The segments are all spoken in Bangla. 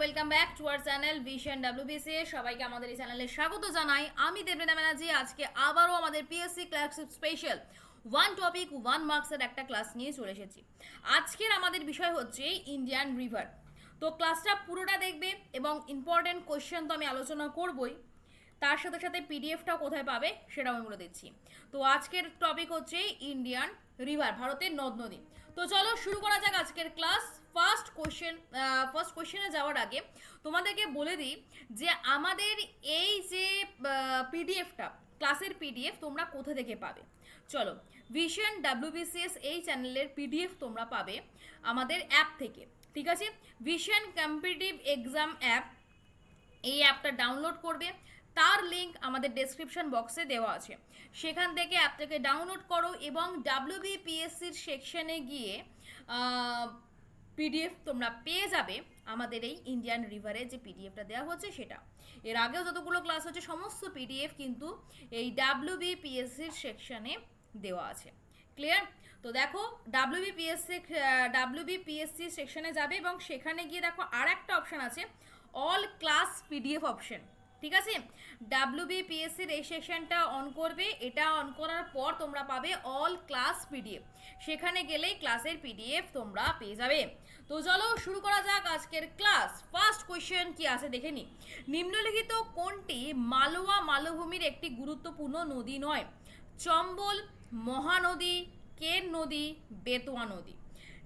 Welcome back to our channel Vision WBC সবাইকে আমাদের এই চ্যানেলে স্বাগত জানাই। আমি দেবরিনা ব্যানার্জি, আজকে আবারও আমাদের পিএসসি ক্লাসশিপ স্পেশাল ওয়ান টপিক ওয়ান মার্কসের একটা ক্লাস নিয়ে চলে এসেছি। আজকের আমাদের বিষয় হচ্ছে ইন্ডিয়ান রিভার তো ক্লাসটা পুরোটা দেখবে এবং ইম্পর্টেন্ট কোয়েশ্চেন তো আমি আলোচনা করবই। তার সাথে সাথে পিডিএফটাও কোথায় পাবে সেটাও আমি বলে দিচ্ছি। তো আজকের টপিক হচ্ছে ইন্ডিয়ান রিভার ভারতের নদ নদী। তো চলো শুরু করা যাক আজকের ক্লাস ফার্স্ট কোয়েশ্চেন ফার্স্ট কোয়েশ্চেনে যাওয়ার আগে তোমাদেরকে বলে দিই যে আমাদের এই যে পিডিএফটা ক্লাসের পিডিএফ তোমরা কোথা থেকে পাবে? চলো ভিশন ডাব্লিউবিসিএস এই চ্যানেলের পিডিএফ তোমরা পাবে আমাদের অ্যাপ থেকে, ঠিক আছে? ভিশন কম্পিটিটিভ এক্সাম অ্যাপ এই অ্যাপটা ডাউনলোড করবে, তার লিংক আমাদের ডেসক্রিপশন বক্সে দেওয়া আছে। সেখান থেকে অ্যাপটাকে ডাউনলোড করো এবং ডাব্লিউবিপিএসসির সেকশনে গিয়ে পিডিএফ তোমরা পেয়ে যাবে আমাদের এই ইন্ডিয়ান রিভারে যে পিডিএফটা দেওয়া হচ্ছে সেটা। এর আগেও যতগুলো ক্লাস হচ্ছে, সমস্ত পিডিএফ কিন্তু এই ডাব্লিউবিপিএসসির সেকশানে দেওয়া আছে। ক্লিয়ার তো দেখো ডাব্লিউবিপিএসসি ডাব্লিউবিপিএসসি সেকশনে যাবে এবং সেখানে গিয়ে দেখো আর একটা অপশান আছে অল ক্লাস পিডিএফ অপশন ঠিক আছে? ডাব্লিউবিপিএসসির এই সেকশনটা অন করবে। এটা অন করার পর তোমরা পাবে অল ক্লাস পিডিএফ সেখানে গেলেই ক্লাসের পিডিএফ তোমরা পেয়ে যাবে। তো চলো শুরু করা যাক আজকের ক্লাস ফার্স্ট কোয়েশ্চেন কি আছে দেখে নি? নিম্নলিখিত কোনটি মালওয়া মালভূমির একটি গুরুত্বপূর্ণ নদী নয়? চম্বল, মহানদী, কেন নদী, বেতোয়া নদী।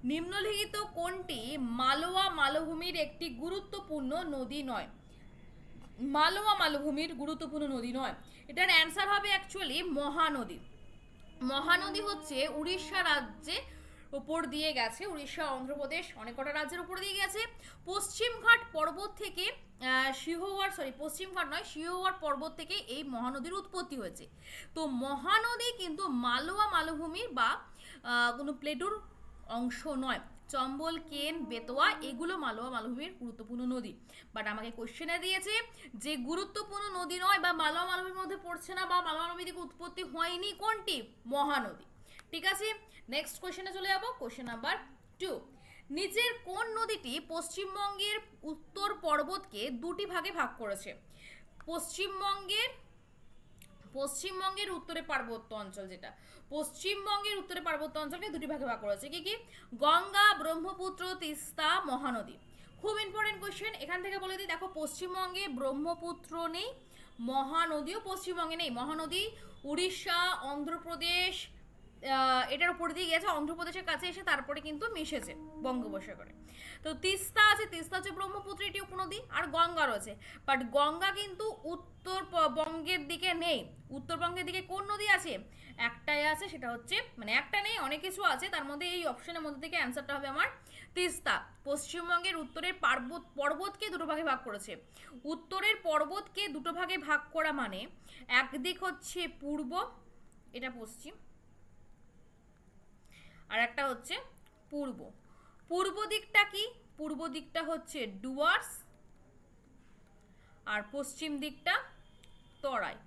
নিম্নলিখিত কোনটি মালওয়া মালভূমির একটি গুরুত্বপূর্ণ নদী নয়? মালওয়া মালভূমির গুরুত্বপূর্ণ নদী নয়। এটার অ্যান্সার হবে অ্যাকচুয়ালি মহানদী। মহানদী হচ্ছে উড়িষ্যা রাজ্যে উপর দিয়ে গেছে, উড়িষ্যা, অন্ধ্রপ্রদেশ অনেক কটা রাজ্যের উপর দিয়ে গেছে। পশ্চিমঘাট পর্বত থেকে শিহোয়ার সরি পশ্চিমঘাট নয় শিহোয়ার পর্বত থেকে এই মহানদীর উৎপত্তি হয়েছে। তো মহানদী কিন্তু মালওয়া মালভূমির বা কোনো প্লেটুর অংশ নয়। চম্বল, কেন, বেতোয়া, এগুলো মালওয়া মালভূমির গুরুত্বপূর্ণ নদী। বাট আমাকে কোশ্চেনে দিয়েছে যে গুরুত্বপূর্ণ নদী নয় বা মালওয়া মালভূমির মধ্যে পড়ছে না বা মালওয়া মালভূমি থেকে উৎপত্তি হয়নি কোনটি? মহানদী। ঠিক আছে? নেক্সট কোশ্চেনে চলে যাব কোশ্চেন নাম্বার টু নিচের কোন নদীটি পশ্চিমবঙ্গের উত্তর পর্বতকে দুটি ভাগে ভাগ করেছে? পশ্চিমবঙ্গের পশ্চিমবঙ্গের উত্তরে পার্বত্য অঞ্চল যেটা। পশ্চিমবঙ্গের উত্তরে পার্বত্য অঞ্চলকে দুটি ভাগে ভাগ করা হয়েছে। কি কি? গঙ্গা, ব্রহ্মপুত্র, তিস্তা, মহানদী। খুব ইম্পর্টেন্ট কোয়েশ্চেন এখান থেকে বলে দিই, দেখো, পশ্চিমবঙ্গে ব্রহ্মপুত্র নেই, মহানদীও পশ্চিমবঙ্গে নেই। মহানদী, উড়িষ্যা, অন্ধ্রপ্রদেশ এটার উপর দিয়ে গেছে অন্ধ্রপ্রদেশের কাছে এসে তারপরে কিন্তু মিশেছে বঙ্গোপসাগরে। তো তিস্তা আছে, তিস্তা হচ্ছে ব্রহ্মপুত্র এটি উপনদী আর গঙ্গা রয়েছে। বাট গঙ্গা কিন্তু উত্তরবঙ্গের দিকে নেই। উত্তরবঙ্গের দিকে কোন নদী আছে? একটাই আছে, সেটা হচ্ছে মানে একটা নেই, অনেক কিছু আছে। তার মধ্যে এই অপশনের মধ্যে থেকে অ্যান্সারটা হবে আমার তিস্তা। পশ্চিমবঙ্গের উত্তরের পার্বত, পর্বতকে দুটো ভাগে ভাগ করেছে। উত্তরের পর্বতকে দুটো ভাগে ভাগ করা মানে একদিক হচ্ছে পূর্ব, এটা পশ্চিম আর একটা হচ্ছে পূর্ব। পূর্ব দিকটা কি? পূর্ব দিকটা হচ্ছে ডুয়ার্স আর পশ্চিম দিকটা তরাই।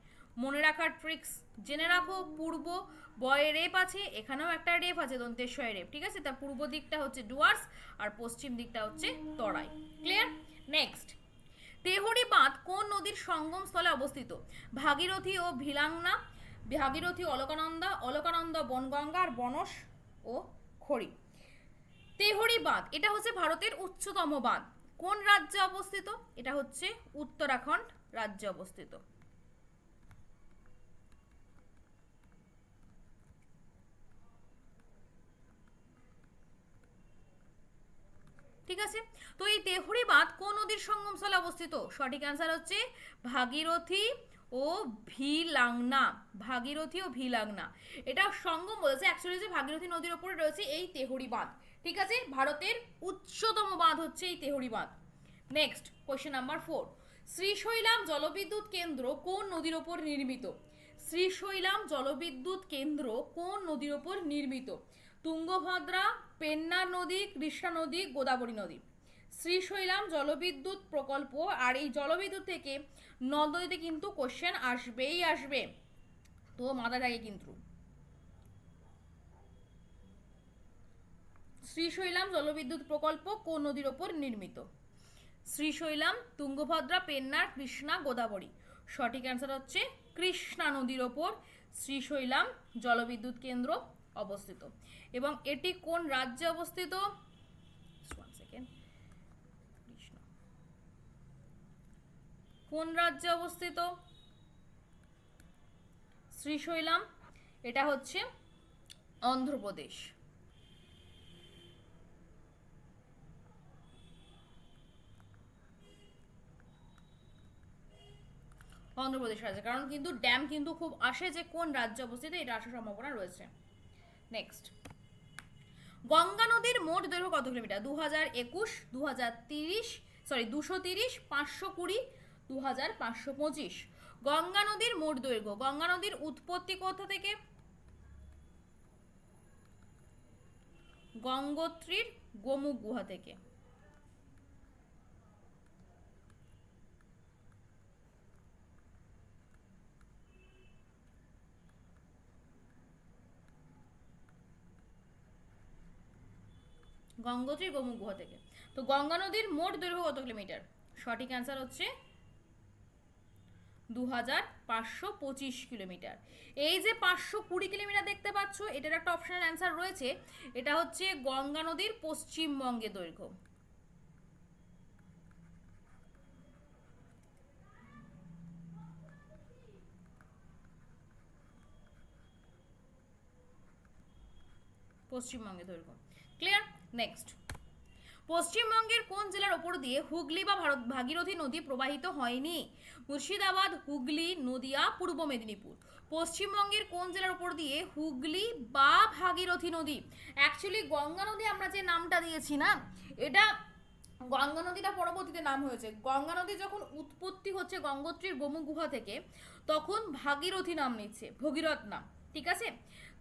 মনে রাখার ট্রিক্স জেনে রাখো, পূর্ব বয়ে রেপ আছে, এখানেও একটা রেপ আছে দন্তেশ্বয় রেপ, ঠিক আছে? তার পূর্ব দিকটা হচ্ছে ডুয়ার্স আর পশ্চিম দিকটা হচ্ছে তরাই। ক্লিয়ার নেক্সট তেহরি বাঁধ কোন নদীর সঙ্গম স্থলে অবস্থিত? ভাগীরথী ও ভিলাংনা, ভাগীরথী, অলকানন্দা অলকানন্দা, বনগঙ্গা আর বনস ও খড়ি। তেহরি বাঁধ, এটা হচ্ছে ভারতের উচ্চতম বাঁধ। কোন রাজ্যে অবস্থিত? এটা হচ্ছে উত্তরাখণ্ড রাজ্যে অবস্থিত। ঠিক আছে? তো এই তেহরি বাঁধ কোন নদীর সঙ্গমস্থলে অবস্থিত? সঠিক অ্যান্সার হচ্ছে ভাগীরথী ও ভিলাংনা, ভাগীরথী ও ভিলাংনা। এটা সঙ্গম বলেছে অ্যাকচুয়ালি যে ভাগীরথী নদীর ওপরে রয়েছে এই তেহরি বাঁধ। ঠিক আছে? ভারতের উচ্চতম বাঁধ হচ্ছে এই তেহরি বাঁধ। Next question number four Srisailam জলবিদ্যুৎ কেন্দ্র কোন নদীর ওপর নির্মিত? শ্রীশৈলাম জলবিদ্যুৎ কেন্দ্র কোন নদীর ওপর নির্মিত? তুঙ্গভদ্রা পেন্নার নদী, কৃষ্ণা নদী, গোদাবরী নদী। শ্রীশৈলাম জলবিদ্যুৎ প্রকল্প আর এই জলবিদ্যুৎ থেকে নদীতে কিন্তু কোশ্চেন আসবেই আসবে। তো মাথা থাকে কিন্তু। শ্রীশৈলাম জলবিদ্যুৎ প্রকল্প কোন নদীর ওপর নির্মিত? শ্রীশৈলাম, তুঙ্গভদ্রা, পেন্নার, কৃষ্ণা, গোদাবরী। সঠিক অ্যান্সার হচ্ছে কৃষ্ণা নদীর ওপর। শ্রীশৈলাম জলবিদ্যুৎ কেন্দ্র অবস্থিত। এবং এটি কোন রাজ্যে অবস্থিত One second. কৃষ্ণা। কোন রাজ্যে অবস্থিত? শ্রীশৈলাম, এটা হচ্ছে অন্ধ্রপ্রদেশ। অন্ধ্রপ্রদেশ রাজ্যে, কারণ কিন্তু ড্যাম কিন্তু খুব আসে যে কোন রাজ্যে অবস্থিত, এটা আসার সম্ভাবনা রয়েছে। নেক্সট গঙ্গা নদীর মোট দৈর্ঘ্য কত কিলোমিটার? দু হাজার একুশ দু হাজার তিরিশ সরি দুশো তিরিশ, পাঁচশো কুড়ি দু পাঁচশো পঁচিশ। গঙ্গা নদীর মোট দৈর্ঘ্য। গঙ্গা নদীর উৎপত্তি কোথা থেকে? গঙ্গোত্রীর গোমুখ গুহা থেকে। গঙ্গোত্রী গোমুখ গুহা থেকে। তো গঙ্গা নদীর মোট দৈর্ঘ্য কত কিলোমিটার? সঠিক অ্যান্সার হচ্ছে দু হাজার পাঁচশো পঁচিশ কিলোমিটার। এই যে পাঁচশো কুড়ি কিলোমিটার দেখতে পাচ্ছ, এটার একটা অপশনাল অ্যান্সার রয়েছে। এটা হচ্ছে গঙ্গা নদীর পশ্চিমবঙ্গে দৈর্ঘ্য। পশ্চিমবঙ্গে দৈর্ঘ্য। ক্লিয়ার নেক্সট পশ্চিমবঙ্গের কোন জেলার ওপর দিয়ে হুগলি বা ভারত ভাগীরথী নদী প্রবাহিত হয়নি? মুর্শিদাবাদ, হুগলি, নদিয়া, পূর্ব মেদিনীপুর। পশ্চিমবঙ্গের কোন জেলার উপর দিয়ে হুগলি বা ভাগীরথী নদী? অ্যাকচুয়ালি গঙ্গা নদী আমরা যে নামটা দিয়েছি না, এটা গঙ্গা নদীটা পরবর্তীতে নাম হয়েছে। গঙ্গা নদী যখন উৎপত্তি হচ্ছে গঙ্গোত্রীর গোমুখ গুহা থেকে, তখন ভাগীরথী নাম নিচ্ছে, ভগীরথ নাম, ঠিক আছে?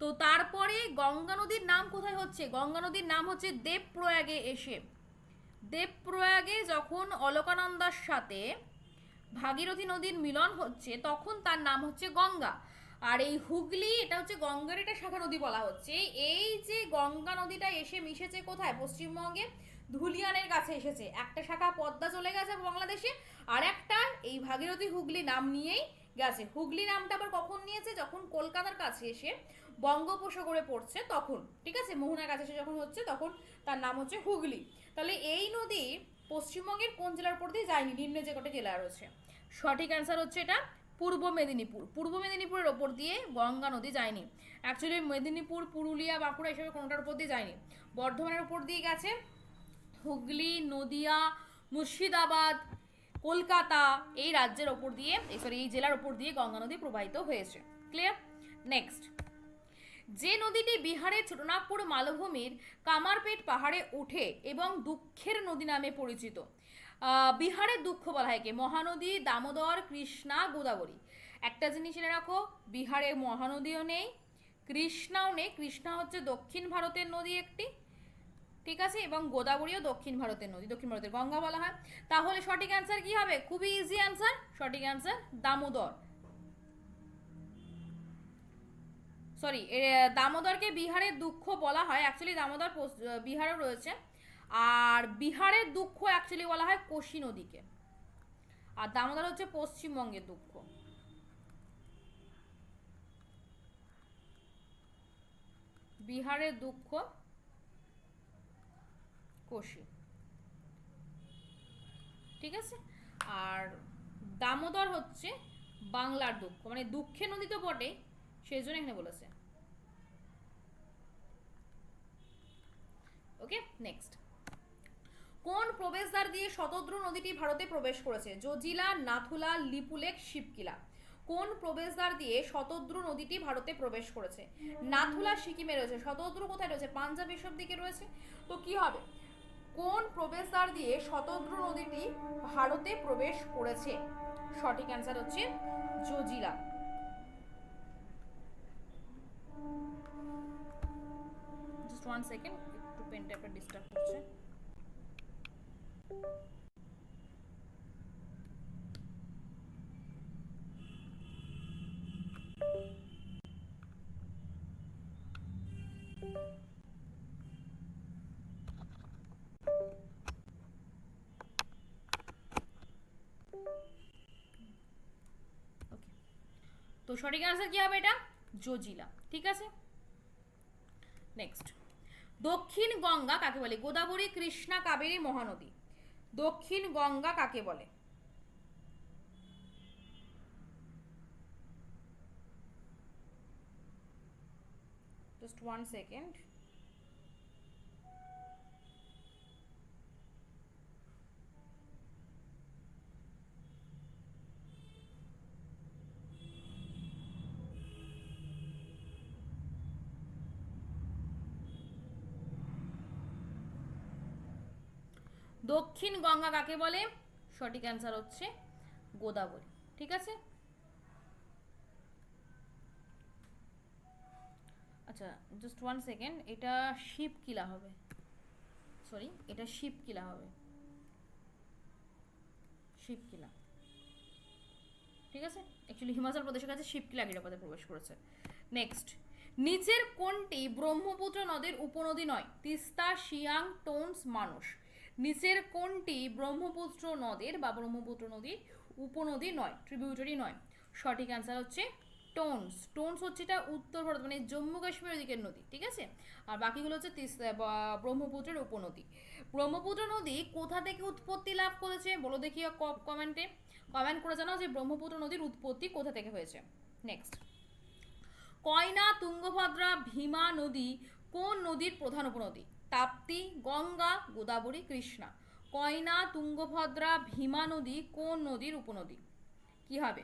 তো তারপরে গঙ্গা নদীর নাম কোথায় হচ্ছে? গঙ্গা নদীর নাম হচ্ছে দেবপ্রয়াগে এসে। দেবপ্রয়াগে যখন অলকানন্দার সাথে ভাগীরথী নদীর মিলন হচ্ছে, তখন তার নাম হচ্ছে গঙ্গা। আর এই হুগলি, এটা হচ্ছে গঙ্গার এটা শাখা নদী বলা হচ্ছে। এই যে গঙ্গা নদীটা এসে মিশেছে কোথায়? পশ্চিমবঙ্গে ধুলিয়ানের কাছে এসেছে। একটা শাখা পদ্মা চলে গেছে বাংলাদেশে, আর একটা এই ভাগীরথী হুগলি নাম নিয়েই গেছে। হুগলি নামটা আবার কখন নিয়েছে? যখন কলকাতার কাছে এসে বঙ্গোপসাগরে পড়ছে তখন, ঠিক আছে? মোহনার কাছে এসে যখন হচ্ছে তখন তার নাম হচ্ছে হুগলি। তাহলে এই নদী পশ্চিমবঙ্গের কোন জেলার উপর দিয়ে যায়নি? নিম্নে যে কটা জেলা রয়েছে। সঠিক অ্যান্সার হচ্ছে এটা পূর্ব মেদিনীপুর। পূর্ব মেদিনীপুরের ওপর দিয়ে গঙ্গা নদী যায়নি। অ্যাকচুয়ালি মেদিনীপুর, পুরুলিয়া, বাঁকুড়া এসব কোনোটার উপর দিয়ে যায়নি। বর্ধমানের উপর দিয়ে গেছে হুগলি, নদিয়া, মুর্শিদাবাদ কলকাতা, এই রাজ্যের ওপর দিয়ে সরি এই জেলার ওপর দিয়ে গঙ্গা নদী প্রবাহিত হয়েছে। ক্লিয়ার নেক্সট যে নদীটি বিহারের ছোটনাগপুর মালভূমির কামারপেট পাহাড়ে ওঠে এবং দুঃখের নদী নামে পরিচিত। বিহারের দুঃখ বলা হয় মহানদী, দামোদর, কৃষ্ণা, গোদাবরী। একটা জিনিস এনে রাখো, বিহারে মহানদীও নেই, কৃষ্ণাও নেই। কৃষ্ণা হচ্ছে দক্ষিণ ভারতের নদী একটি। ঠিক আছে? এবং গোদাবরীও দক্ষিণ ভারতের নদী, দক্ষিণ ভারতের গঙ্গা বলা হয়। তাহলে সঠিক অ্যান্সার কি হবে? খুবই ইজি অ্যান্সার সঠিক অ্যান্সার দামোদর। সরি দামোদরকে বিহারের দুঃখ বলা হয়। অ্যাকচুয়ালি দামোদর বিহারেও রয়েছে। আর বিহারের দুঃখ অ্যাকচুয়ালি বলা হয় কোশি নদীকে। আর দামোদর হচ্ছে পশ্চিমবঙ্গের দুঃখ। বিহারের দুঃখ কোশি ঠিক আছে? আর দামোদর হচ্ছে বাংলার দুঃখ। মানে দুঃখের নদী তো বটে সেই জন্য এখানে বলেছে। ওকে নেক্সট কোন প্রবেশদ্বার দিয়ে শতদ্রু নদীটি ভারতে প্রবেশ করেছে? জজিলা, নাথুলা, লিপুলেক, শিবকিলা। কোন প্রবেশদ্বার দিয়ে শতদ্রু নদীটি ভারতে প্রবেশ করেছে? নাথুলা, সিকিমে রয়েছে। শতদ্রু কোথায় রয়েছে? পাঞ্জাব এসব দিকে রয়েছে। তো কি হবে? কোন প্রবেশদ্বার দিয়ে শতদ্রু নদীটি ভারতে প্রবেশ করেছে? সঠিক অ্যান্সার হচ্ছে জজিলা। ওয়ান সেকেন্ড একটু পেনটা একটা ডিস্টার্ব করছে। সঠিক অ্যান্সার কি হবে এটা? জজিলা। ঠিক আছে? নেক্সট দক্ষিণ গঙ্গা কাকে বলে? গোদাবরী, কৃষ্ণা, কাবেরী, মহানদী। দক্ষিণ গঙ্গা কাকে বলে? Just one second. দক্ষিণ গঙ্গা কাকে বলে? সঠিক অ্যান্সার হচ্ছে গোদাবরী। ঠিক আছে? আচ্ছা জাস্ট ওয়ান সেকেন্ড এটা শিবকিলা হবে। সরি এটা শিবকিলা হবে। শিবকিলা ঠিক আছে? অ্যাকচুয়ালি হিমাচল প্রদেশের কাছে শিবকিলা গিরাপদে প্রবেশ করেছে। নেক্সট নিচের কোনটি ব্রহ্মপুত্র নদীর উপনদী নয়? তিস্তা, শিয়াং, টোনস মানুষ নিচের কোনটি ব্রহ্মপুত্র নদের বা ব্রহ্মপুত্র নদীর উপনদী নয় ট্রিবিউটারি নয়? সঠিক অ্যান্সার হচ্ছে টোনস টোনস হচ্ছে এটা উত্তর ভারত মানে জম্মু কাশ্মীরের দিকের নদী, ঠিক আছে? আর বাকিগুলো হচ্ছে ব্রহ্মপুত্রের উপনদী। ব্রহ্মপুত্র নদী কোথা থেকে উৎপত্তি লাভ করেছে? বলো দেখি কমেন্টে কমেন্ট করে জানাও যে ব্রহ্মপুত্র নদীর উৎপত্তি কোথা থেকে হয়েছে। নেক্সট কয়না তুঙ্গভদ্রা ভীমা নদী কোন নদীর প্রধান উপনদী? তাপ্তি, গঙ্গা, গোদাবরী, কৃষ্ণা। কয়না, তুঙ্গভদ্রা, ভীমা নদী, কোন নদীর উপনদী? কি হবে?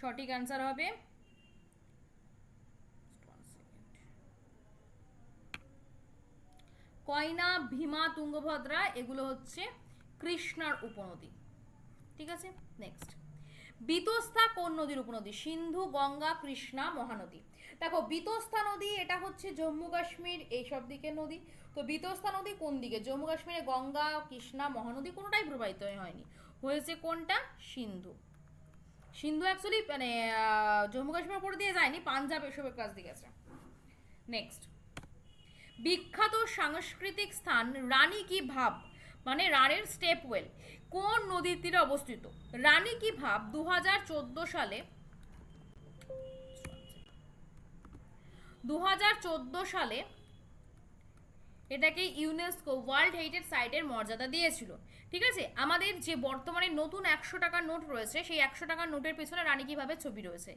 সঠিক অ্যান্সার হবে? কয়না, ভীমা, তুঙ্গভদ্রা, এগুলো হচ্ছে কৃষ্ণার উপনদী। ঠিক আছে? নেক্সট বিতস্তা কোন নদীর উপনদী? সিন্ধু, গঙ্গা, কৃষ্ণা, মহানদী। দেখো বিতস্তা নদী, এটা হচ্ছে জম্মু কাশ্মীর, এইসব দিকের নদী। তো বিতস্তা নদী কোন দিকে? জম্মু কাশ্মীরে গঙ্গা, কৃষ্ণা, মহানদী কোনোটাই প্রবাহিত হয়নি। হয়েছে কোনটা? সিন্ধু। সিন্ধু অ্যাকচুয়ালি মানে জম্মু কাশ্মীর উপর দিয়ে যায়নি, পাঞ্জাব এসবের কাছ দিয়ে গেছে নেক্সট বিখ্যাত সাংস্কৃতিক স্থান রানী কি ভাব? মানে রানের স্টেপ ওয়েল কোন নদীর তীরে অবস্থিত? রানী কি ভাব? দু হাজার চোদ্দ সালে দু হাজার চোদ্দ সালে এটাকে ইউনেস্কো ওয়ার্ল্ড হেরিটেজ সাইটের মর্যাদা দিয়েছিল। ঠিক আছে? আমাদের যে বর্তমানে নতুন একশো টাকার নোট রয়েছে, সেই একশো টাকার নোটের পেছনে রানী কীভাবে ছবি রয়েছে?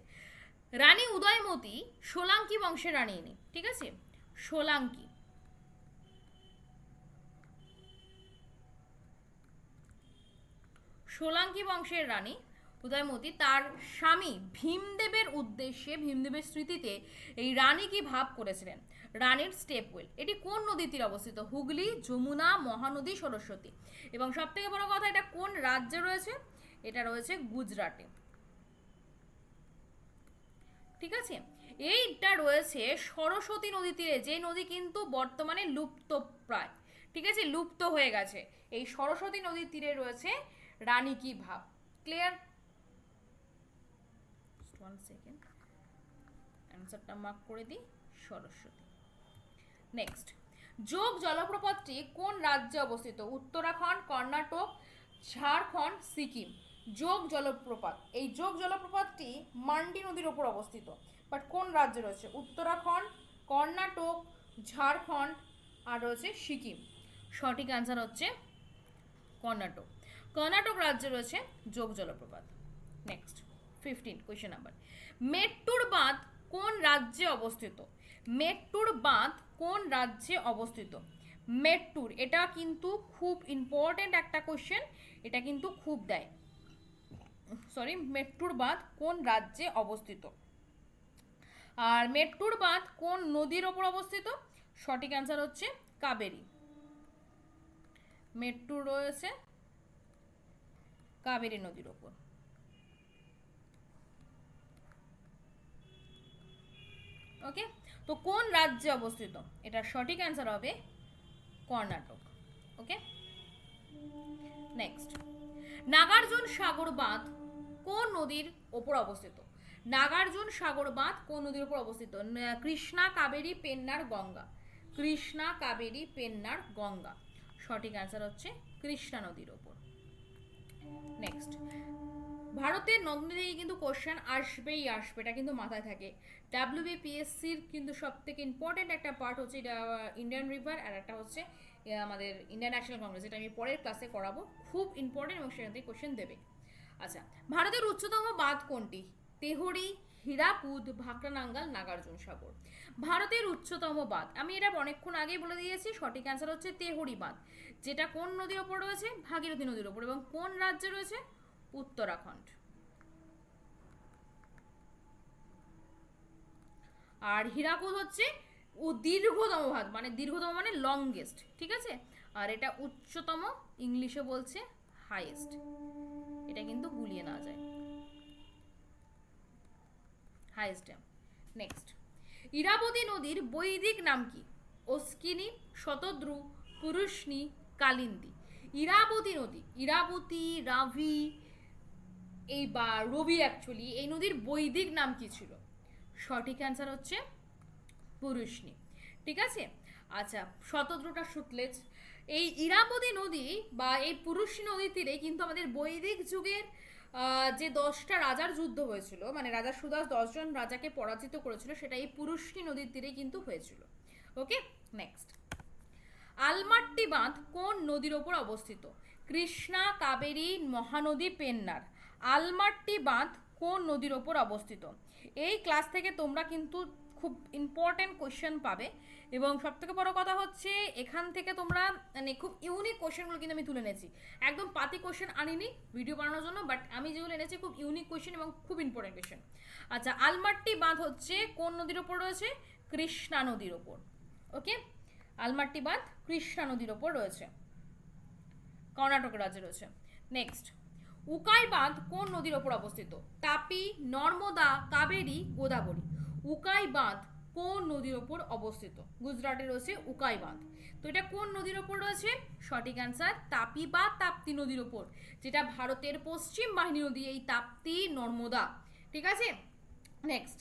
রানী উদয়মতী, সোলাঙ্কি বংশের রানী ঠিক আছে? সোলাঙ্কি। সোলাঙ্কি বংশের রানী উদয়মতী তার স্বামী ভীমদেবের উদ্দেশ্যে, ভীমদেবের স্মৃতিতে এই রানী কি ভাব করেছিলেন? রানীর স্টেপওয়েল এটি কোন নদীর তীরে অবস্থিত? হুগলি, যমুনা, মহানদী, সরস্বতী। এবং সব থেকে বড় কথা, এটা কোন রাজ্যে রয়েছে? এটা রয়েছে গুজরাটে। ঠিক আছে? এইটা রয়েছে সরস্বতী নদী তীরে যে নদী কিন্তু বর্তমানে লুপ্ত প্রায়। ঠিক আছে? লুপ্ত হয়ে গেছে। এই সরস্বতী নদীর তীরে রয়েছে রানী কি ভাব? ক্লিয়ার ওয়ান সেকেন্ড অ্যান্সারটা মার্ক করে দিই, সরস্বতী। নেক্সট যোগ জলপ্রপাতটি কোন রাজ্যে অবস্থিত? উত্তরাখণ্ড, কর্ণাটক, ঝাড়খণ্ড, সিকিম। যোগ জলপ্রপাত। এই যোগ জলপ্রপাতটি মান্ডি নদীর ওপর অবস্থিত। বাট কোন রাজ্যে রয়েছে? উত্তরাখণ্ড, কর্ণাটক, ঝাড়খণ্ড আর রয়েছে সিকিম। সঠিক অ্যান্সার হচ্ছে কর্ণাটক। কর্ণাটক রাজ্যে রয়েছে যোগ জলপ্রপাত। Next fifteen question number Mettur বাঁধ কোন রাজ্যে অবস্থিত? মেট্টুর বাঁধ কোন রাজ্যে অবস্থিত? মেট্টুর, এটা কিন্তু খুব ইম্পর্টেন্ট একটা কোয়েশ্চেন এটা কিন্তু খুব দেয়। সরি মেট্টুর বাঁধ কোন রাজ্যে অবস্থিত? আর মেট্টুর বাঁধ কোন নদীর ওপর অবস্থিত? সঠিক অ্যান্সার হচ্ছে কাবেরী। মেট্টুর রয়েছে কাবেরী নদীর ওপর ওকে তো কোন রাজ্যে অবস্থিত? এটা সঠিক অ্যান্সার হবে কর্ণাটক। ওকে নেক্সট নাগার্জুন সাগর বাঁধ কোন নদীর ওপর অবস্থিত? নাগার্জুন সাগর বাঁধ কোন নদীর উপর অবস্থিত? কৃষ্ণা, কাবেরী, পেন্নার, গঙ্গা। কৃষ্ণা, কাবেরী, পেন্নার, গঙ্গা। সঠিক অ্যান্সার হচ্ছে কৃষ্ণা নদীর ওপর নেক্সট ভারতের নগ্ন থেকে কিন্তু কোশ্চেন আসবেই আসবে, এটা কিন্তু মাথায় থাকে। ডাব্লিউবিপিএসসির কিন্তু সব থেকে ইম্পর্টেন্ট একটা পার্ট হচ্ছে ইন্ডিয়ান রিভার আর একটা হচ্ছে আমাদের ইন্ডিয়ান ন্যাশনাল কংগ্রেস এটা আমি পরের ক্লাসে করাবো। খুব ইম্পর্টেন্ট এবং সেখান থেকে কোশ্চেন দেবে। আচ্ছা ভারতের উচ্চতম বাঁধ কোনটি? তেহরি, হীরাকুদ, ভাকরানাঙ্গাল নাগার্জুন সাগর ভারতের উচ্চতম বাঁধ। আমি এটা অনেকক্ষণ আগেই বলে দিয়েছি, সঠিক অ্যান্সার হচ্ছে তেহরি বাঁধ। যেটা কোন নদীর ওপর রয়েছে? ভাগীরথী নদীর ওপর। এবং কোন রাজ্যে রয়েছে? উত্তরাখণ্ড। আর হীরাকুদ হচ্ছে ও দীর্ঘতম ভাগ মানে দীর্ঘতম মানে লংগেস্ট ঠিক আছে? আর এটা উচ্চতম, ইংলিশে বলছে হাইয়েস্ট এটা কিন্তু গুলিয়ে না যায়। হাইয়েস্ট নেক্সট ইরাবতী নদীর বৈদিক নাম কি? অস্কিনী শতদ্রু পুরুষনি কালিন্দী। ইরাবতী নদী, ইরাবতী, রাভি এই বা রবি অ্যাকচুয়ালি এই নদীর বৈদিক নাম কি ছিল? সঠিক অ্যান্সার হচ্ছে পুরুষনি ঠিক আছে? আচ্ছা শতদ্রুটা সুতলেজ এই ইরাবতী নদী বা এই পুরুষনী নদীর তীরে কিন্তু আমাদের বৈদিক যুগের যে দশটা রাজার যুদ্ধ হয়েছিল মানে রাজা সুদাস দশজন রাজাকে পরাজিত করেছিল, সেটা এই পুরুষনী নদীর তীরে কিন্তু হয়েছিল। ওকে নেক্সট আলমাট্টি বাঁধ কোন নদীর ওপর অবস্থিত? কৃষ্ণা, কাবেরী, মহানদী, পেন্নার। আলমাট্টি বাঁধ কোন নদীর ওপর অবস্থিত? এই ক্লাস থেকে তোমরা কিন্তু খুব ইম্পর্টেন্ট কোয়েশ্চেন পাবে। এবং সব থেকে বড় কথা হচ্ছে, এখান থেকে তোমরা মানে খুব ইউনিক কোয়েশ্চেনগুলো কিন্তু আমি তুলে এনেছি। একদম পাতি কোয়েশ্চেন আনিনি ভিডিও বানানোর জন্য বাট আমি যেগুলো এনেছি খুব ইউনিক কোয়েশ্চেন এবং খুব ইম্পর্টেন্ট কোয়েশ্চেন আচ্ছা আলমাট্টি বাঁধ হচ্ছে কোন নদীর ওপর রয়েছে? কৃষ্ণা নদীর ওপর। ওকে আলমাট্টি বাঁধ কৃষ্ণা নদীর ওপর রয়েছে। কর্ণাটক রাজ্যে রয়েছে। নেক্সট উকাই বাঁধ কোন নদীর ওপর অবস্থিত? তাপি, নর্মদা, কাবেরী, গোদাবরী। উকাই বাঁধ কোন নদীর ওপর অবস্থিত? গুজরাটে রয়েছে উকাই বাঁধ তো এটা কোন নদীর ওপর রয়েছে? সঠিক অ্যান্সার তাপি বা তাপ্তি নদীর ওপর, যেটা ভারতের পশ্চিম বাহিনী নদী, এই তাপ্তি নর্মদা। ঠিক আছে? নেক্সট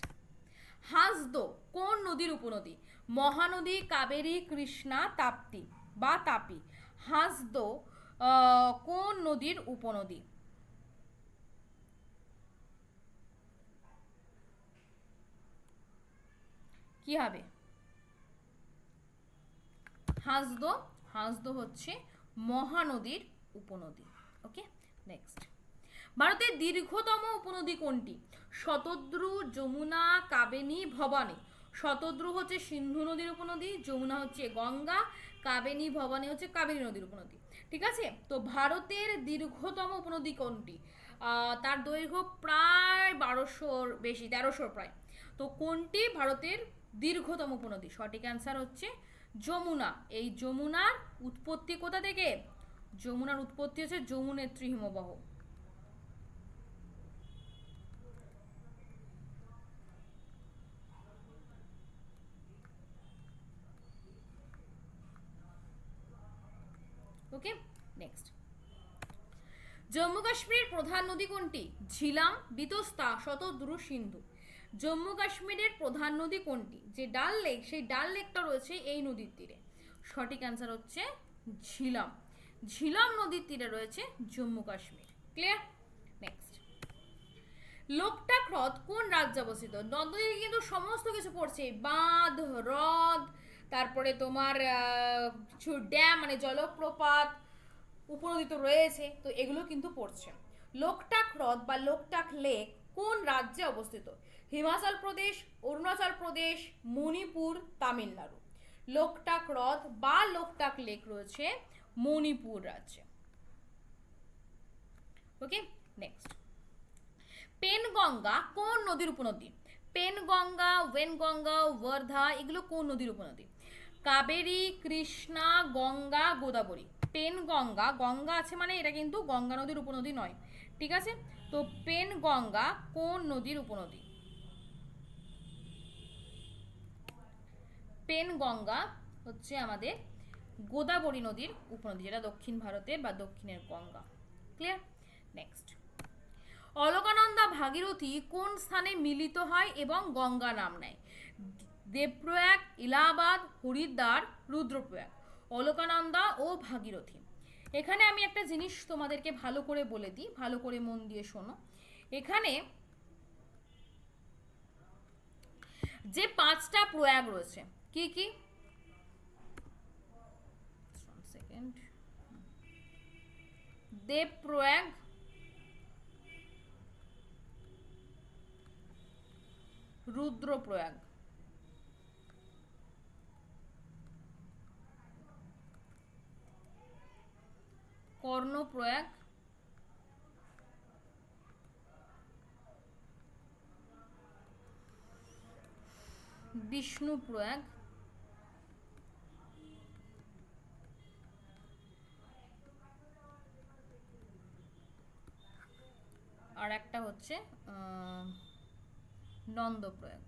হাসদো কোন নদীর উপনদী? মহানদী, কাবেরী, কৃষ্ণা, তাপ্তি বা তাপি। হাসদো কোন নদীর উপনদী? কি হবে? হাসদো হাসদো হচ্ছে মহানদীর উপনদী ওকে নেক্সট ভারতের দীর্ঘতম উপনদী কোনটি? শতদ্রু, যমুনা, কাবেনী, ভবানী। শতদ্রু হচ্ছে সিন্ধু নদীর উপনদী, যমুনা হচ্ছে গঙ্গা, কাবেনী, ভবানী হচ্ছে কাবেরী নদীর উপনদী, ঠিক আছে? তো ভারতের দীর্ঘতম উপনদী কোনটি? তার দৈর্ঘ্য প্রায় বারোশোর বেশি, তেরোশোর প্রায়। তো কোনটি ভারতের দীর্ঘতম উপনদী সঠিক অ্যান্সার হচ্ছে যমুনা। এই যমুনার উৎপত্তি কোথা থেকে? যমুনার উৎপত্তি হচ্ছে যমুনেত্রী হিমবাহ। ওকে নেক্সট জম্মু কাশ্মীরের প্রধান নদী কোনটি? ঝিলাম, বিতস্তা শতদ্রু সিন্ধু। জম্মু কাশ্মীরের প্রধান নদী কোনটি? যে ডাল লেক, সেই ডাল লেকটা রয়েছে এই নদীর তীরে। সঠিক অ্যান্সার হচ্ছে ঝিলাম। ঝিলাম নদীর তীরে রয়েছে জম্মু কাশ্মীর। ক্লিয়ার নেক্সট লোকটাক হ্রদ কোন রাজ্যে অবস্থিত? নদ নদীতে কিন্তু সমস্ত কিছু পড়ছে। বাঁধ, হ্রদ, তারপরে তোমার কিছু ড্যাম মানে জলপ্রপাত উপনদী তো রয়েছে, তো এগুলো কিন্তু পড়ছে। লোকটাক হ্রদ বা লোকটাক লেক কোন রাজ্যে অবস্থিত? হিমাচল প্রদেশ, অরুণাচল প্রদেশ, মণিপুর, তামিলনাড়ু। লোকটাক হ্রদ বা লোকটাক লেক রয়েছে মণিপুর রাজ্যে। ওকে নেক্সট পেনগঙ্গা কোন নদীর উপনদী? পেনগঙ্গা, ওয়েনগঙ্গা, ওয়ার্ধা, এগুলো কোন নদীর উপনদী? কাবেরী, কৃষ্ণা, গঙ্গা, গোদাবরী। পেনগঙ্গা, গঙ্গা আছে মানে এটা কিন্তু গঙ্গা নদীর উপনদী নয়। ঠিক আছে? তো পেনগঙ্গা কোন নদীর উপনদী? পেনগঙ্গা হচ্ছে আমাদের গোদাবরী নদীর উপনদী, যেটা দক্ষিণ ভারতের বা দক্ষিণের গঙ্গা। ক্লিয়ার নেক্সট অলকানন্দা ভাগীরথী কোন স্থানে মিলিত হয় এবং গঙ্গা নাম নেয়? দেবপ্রয়াগ ইলাহাবাদ হরিদ্বার, রুদ্রপ্রয়াগ। অলকানন্দা ও ভাগীরথী। এখানে আমি একটা জিনিস তোমাদেরকে ভালো করে বলে দিই, ভালো করে মন দিয়ে শোনো। এখানে যে পাঁচটা প্রয়াগ রয়েছে কি কি? সেকেন্ড দেবপ্রয়াগ রুদ্রপ্রয়াগ কর্ণপ্রয়াগ বিষ্ণুপ্রয়াগ একটা হচ্ছে নন্দপ্রয়াগ।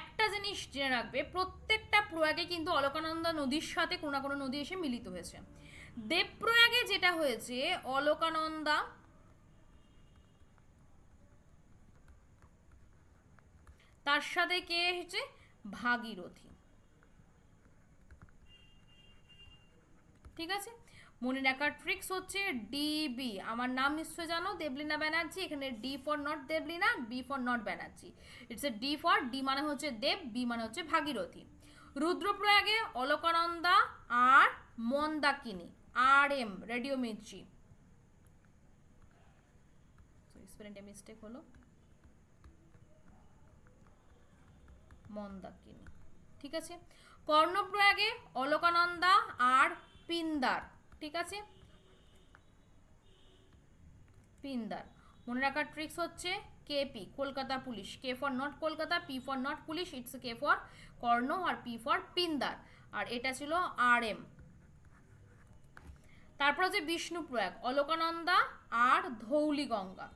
একটা জিনিস জেনে রাখবে, প্রত্যেকটা প্রয়াগে কিন্তু অলকানন্দা নদীর সাথে কোনো না কোনো নদী এসে মিলিত হয়েছে। দেবপ্রয়াগে যেটা হয়েছে, অলকানন্দা তার সাথে কে এসেছে ভাগীরথী। ঠিক আছে? মনে রাখার ট্রিক্স হচ্ছে ডিবি আমার নাম নিশ্চয় জানো? দেবলিনা ব্যানার্জি। এখানে D for not Debolina B for not Banerjee. It's a D for D মানে হচ্ছে দেব বি মানে হচ্ছে ভাগীরথী। রুদ্রপ্রয়াগে অলকানন্দা, আর মন্দাকিনী আর এম রেডিও মির্চি মিস্টেক হলো। মন্দাকিনী। ঠিক আছে? কর্ণপ্রয়াগে অলকানন্দা, আর পিন্দার। ঠিক আছে? পিন্দার। মনে রাখার ট্রিক্স হচ্ছে KP Kolkata police. K for not Kolkata P for not police it's K for Karna R P for Pindar. আর এটা ছিল আর এম তারপর হচ্ছে বিষ্ণুপ্রয়াগ অলোকানন্দা আর ধৌলি গঙ্গা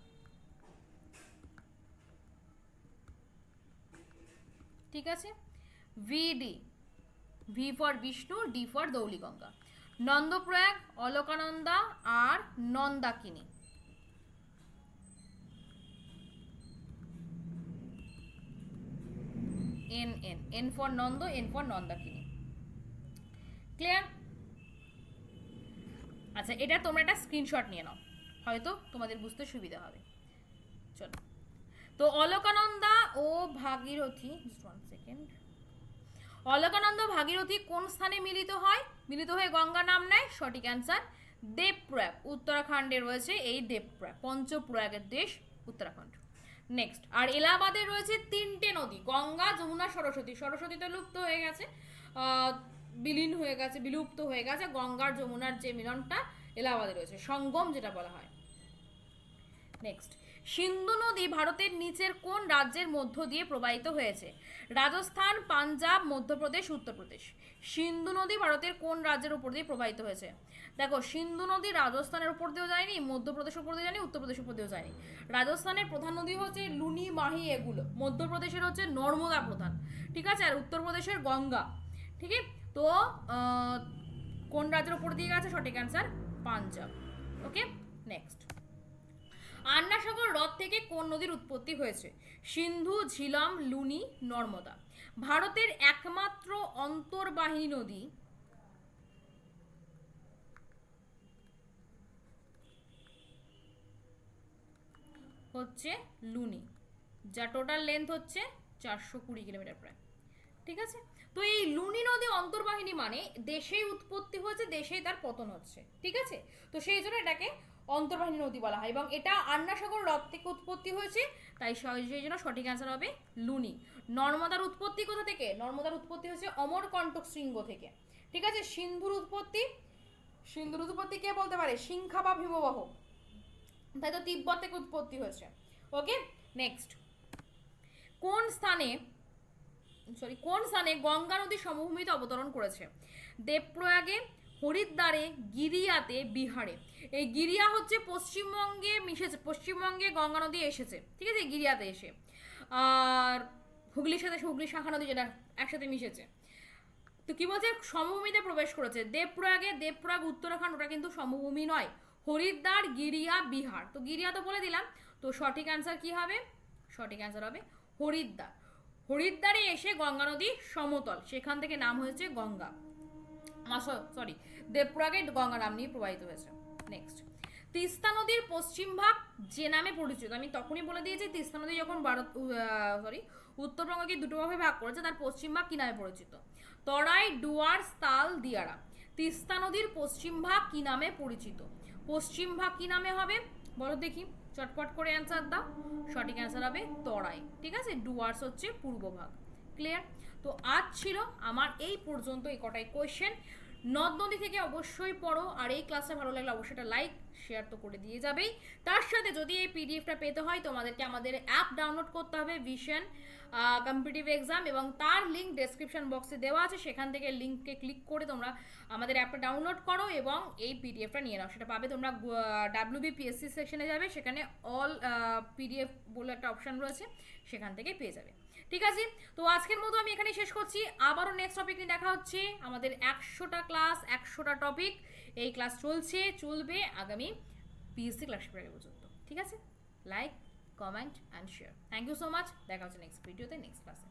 ঠিক আছে? VD V for Vishnu D for Dhauliganga Nandprayag, Alaknanda R Nandakini. N N N for Nanda, N for Nandakini. Clear আচ্ছা এটা তোমরা একটা স্ক্রিনশট নিয়ে নাও। হয়তো তোমাদের বুঝতে সুবিধা হবে। চলো। তো অলকানন্দা ও Bhagirathi just one second Alaknanda Bhagirathi কোন স্থানে মিলিত হয়? মিলিত হয়ে গঙ্গা নাম নেয়? সঠিক অ্যান্সার দেবপ্রয়াগ। উত্তরাখণ্ডে রয়েছে এই দেবপ্রয়াগ, পঞ্চপ্রয়াগের দেশ উত্তরাখণ্ড। নেক্সট আর এলাহাবাদে রয়েছে তিনটে নদী, গঙ্গা, যমুনা, সরস্বতী। সরস্বতী তো লুপ্ত হয়ে গেছে বিলীন হয়ে গেছে, বিলুপ্ত হয়ে গেছে। গঙ্গার, যমুনার যে মিলনটা এলাহাবাদে রয়েছে, সঙ্গম যেটা বলা হয়। নেক্সট সিন্ধু নদী ভারতের নিচের কোন রাজ্যের মধ্য দিয়ে প্রবাহিত হয়েছে? রাজস্থান, পাঞ্জাব, মধ্যপ্রদেশ, উত্তরপ্রদেশ। সিন্ধু নদী ভারতের কোন রাজ্যের উপর দিয়ে প্রবাহিত হয়েছে? দেখো, সিন্ধু নদী রাজস্থানের উপর দিয়েও যায়নি, মধ্যপ্রদেশের উপর দিয়ে যায়নি, উত্তরপ্রদেশের উপর দিয়েও যায়নি। রাজস্থানের প্রধান নদী হচ্ছে লুনি মাহি এগুলো, মধ্যপ্রদেশের হচ্ছে নর্মদা প্রধান, ঠিক আছে? আর উত্তরপ্রদেশের গঙ্গা ঠিক তো কোন রাজ্যের উপর দিয়ে গেছে সঠিক answer Punjab okay next Anasagar হ্রদ থেকে কোন নদীর উৎপত্তি হয়েছে? সিন্ধু, ঝিলাম, লুনি, নর্মদা। ভারতের একমাত্র অন্তর্বাহিনী নদী হচ্ছে লুনি যা টোটাল লেন্থ হচ্ছে চারশো কুড়ি কিলোমিটার প্রায়। ঠিক আছে? তো এই লুনি নদী অন্তর্বাহিনী মানে দেশেই উৎপত্তি হয়েছে, দেশেই তার পতন হচ্ছে। ঠিক আছে? তো সেই জন্য এটাকে অন্তর্বাহিনী নদী বলা হয় এবং এটা আন্নাসাগর হ্রদ থেকে উৎপত্তি হয়েছে। তাই সেই জন্য সঠিক অ্যান্সার হবে লুনি। নর্মদার উৎপত্তি কোথা থেকে? নর্মদার উৎপত্তি হচ্ছে অমরকণ্টক শৃঙ্গ থেকে। ঠিক আছে? সিন্ধুর উৎপত্তি? সিন্ধুর উৎপত্তি কে বলতে পারে? সিংখা বা ভীমবাহ। তাই তো তিব্বত থেকে উৎপত্তি হয়েছে। ওকে নেক্সট কোন স্থানে সরি কোন স্থানে গঙ্গা নদী সমভূমিতে অবতরণ করেছে? দেবপ্রয়াগে, হরিদ্বারে, গিরিয়াতে, বিহারে। এই গিরিয়া হচ্ছে পশ্চিমবঙ্গে মিশেছে, পশ্চিমবঙ্গে গঙ্গা নদী এসেছে, ঠিক আছে? গিরিয়াতে এসে। আর হুগলির সাথে হুগলি শাখা নদী যেটা একসাথে মিশেছে। তো কি বলছে? সমভূমিতে প্রবেশ করেছে। দেবপ্রয়াগে, দেবপ্রয়াগ, উত্তরাখণ্ড, ওটা কিন্তু সমভূমি নয়। হরিদ্বার, গিরিয়া, বিহার। তো গিরিয়া তো বলে দিলাম। তো সঠিক অ্যান্সার কি হবে? সঠিক অ্যান্সার হবে হরিদ্বার। হরিদ্বারে এসে গঙ্গা নদী সমতল। সেখান থেকে নাম হয়েছে গঙ্গা। সরি দেবপুরাগে গঙ্গা নাম নিয়ে প্রবাহিত হয়েছে। নেক্সট তিস্তা নদীর পশ্চিম ভাগ যে নামে পরিচিত। আমি তখনই বলে দিয়েছি, তিস্তা নদী যখন ভারত সরি উত্তরবঙ্গকে দুটো ভাবে ভাগ করেছে, তার পশ্চিম ভাগ কি নামে পরিচিত? তরাই ডুয়ার্স তাল, দিয়ারা। তিস্তা নদীর পশ্চিম ভাগ কি নামে পরিচিত? পশ্চিম ভাগ কি নামে হবে? বলো দেখি, চটপট করে অ্যান্সার দাও। সঠিক অ্যান্সার হবে তরাই, ঠিক আছে? ডুয়ার্স হচ্ছে পূর্ব ভাগ। ক্লিয়ার তো আজ ছিল আমার এই পর্যন্ত এই কটাই কোয়েশ্চেন নদ নদী থেকে অবশ্যই পড়ো, আর এই ক্লাসটা ভালো লাগলে অবশ্যই একটা লাইক শেয়ার তো করে দিয়ে যাবেই। তার সাথে যদি এই পিডিএফটা পেতে হয়, তোমাদেরকে আমাদের অ্যাপ ডাউনলোড করতে হবে ভিশন কম্পিটিটিভ এক্সাম এবং তার লিঙ্ক ডেসক্রিপশন বক্সে দেওয়া আছে। সেখান থেকে লিঙ্ককে ক্লিক করে তোমরা আমাদের অ্যাপটা ডাউনলোড করো, এবং এই পিডিএফটা নিয়ে নাও। সেটা পাবে তোমরা ডাব্লিউবিপিএসসি সেকশনে যাবে। সেখানে অল পিডিএফ বলে একটা অপশান রয়েছে, সেখান থেকে পেয়ে যাবে। ঠিক আছে? তো আজকের মতো আমি এখানেই শেষ করছি। আবারও নেক্সট টপিক নিয়ে দেখা হচ্ছে। আমাদের একশোটা ক্লাস একশোটা টপিক এই ক্লাস চলছে, চলবে আগামী পিএসসি ক্লাস পর্যন্ত। ঠিক আছে? Like comment and share thank you so much দেখা হচ্ছে নেক্সট ভিডিওতে নেক্সট ক্লাসে